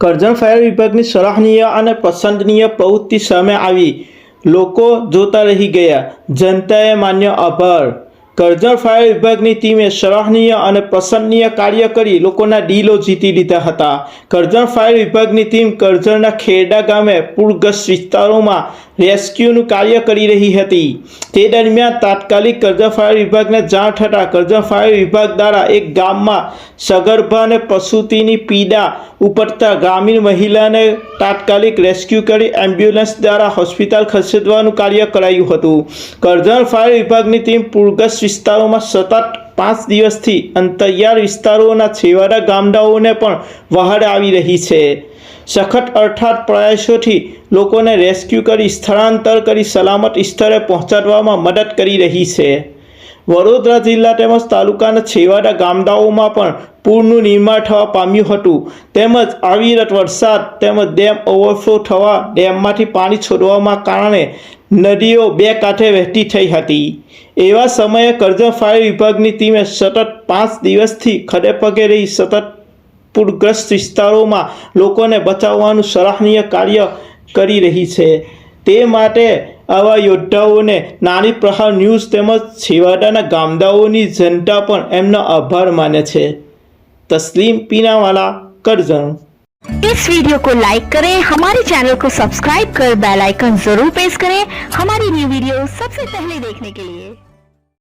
Karjan fire વિભાગની સરાહનીય અને પસંદનીય પ્રવૃત્તિ સામે આવી. લોકો જોતા રહી ગયા. જનતાએ માન્ય આભાર. કરજણ ફાયર વિભાગની ટીમે સરાહનીય અને પસંદનીય કાર્ય કરી લોકોના ડીલો જીતી લીધા હતા. કરજણ ફાયર વિભાગની ટીમ કરજણના ખેરડા ગામે પૂરગ્રસ્ત વિસ્તારોમાં રેસ્ક્યુનું કાર્ય કરી રહી હતી. તે દરમિયાન તાત્કાલિક કરજણ ફાયર વિભાગને જાણ થતાં કરજણ ફાયર વિભાગ દ્વારા એક ગામમાં સગર્ભા અને પ્રસૂતિની પીડા ઉપડતા ગ્રામીણ મહિલાને તાત્કાલિક રેસ્ક્યુ કરી એમ્બ્યુલન્સ દ્વારા હોસ્પિટલ ખસેડવાનું કાર્ય કરાયું હતું. કરજણ ફાયર વિભાગની ટીમ પૂરગ્રસ્ત વિસ્તારોમાં સતત પાંચ દિવસથી અંતરિયાળ વિસ્તારોના છેવાડા ગામડાઓને પણ વહાડ આવી રહી છે. સખત અર્થાત પ્રયાસોથી લોકોને રેસ્ક્યુ કરી સ્થળાંતર કરી સલામત સ્થળે પહોંચાડવામાં મદદ કરી રહી છે. વડોદરા જિલ્લા તેમજ તાલુકાના છેવાડા ગામડાઓમાં પણ પૂરનું નિર્માણ થવા પામ્યું હતું. તેમજ અવિરત વરસાદ તેમજ ડેમ ઓવરફ્લો થવા ડેમમાંથી પાણી છોડવામાં કારણે નદીઓ બે કાંઠે વહેતી થઈ હતી. એવા સમયે કરજણ ફાયર વિભાગની ટીમે સતત પાંચ દિવસથી ખડે પગે રહી સતત પૂરગ્રસ્ત વિસ્તારોમાં લોકોને બચાવવાનું સરાહનીય કાર્ય કરી રહી છે. તે માટે આવા યોદ્ધાઓને નાની પ્રહાર ન્યૂઝ તેમજ છેવાડાના ગામડાઓની જનતા પણ એમનો આભાર માને છે તસ્લીમ પીનાવાલા કરજણ इस वीडियो को लाइक करें हमारे चैनल को सब्सक्राइब कर बेल आइकन जरूर प्रेस करें हमारी न्यू वीडियो सबसे पहले देखने के लिए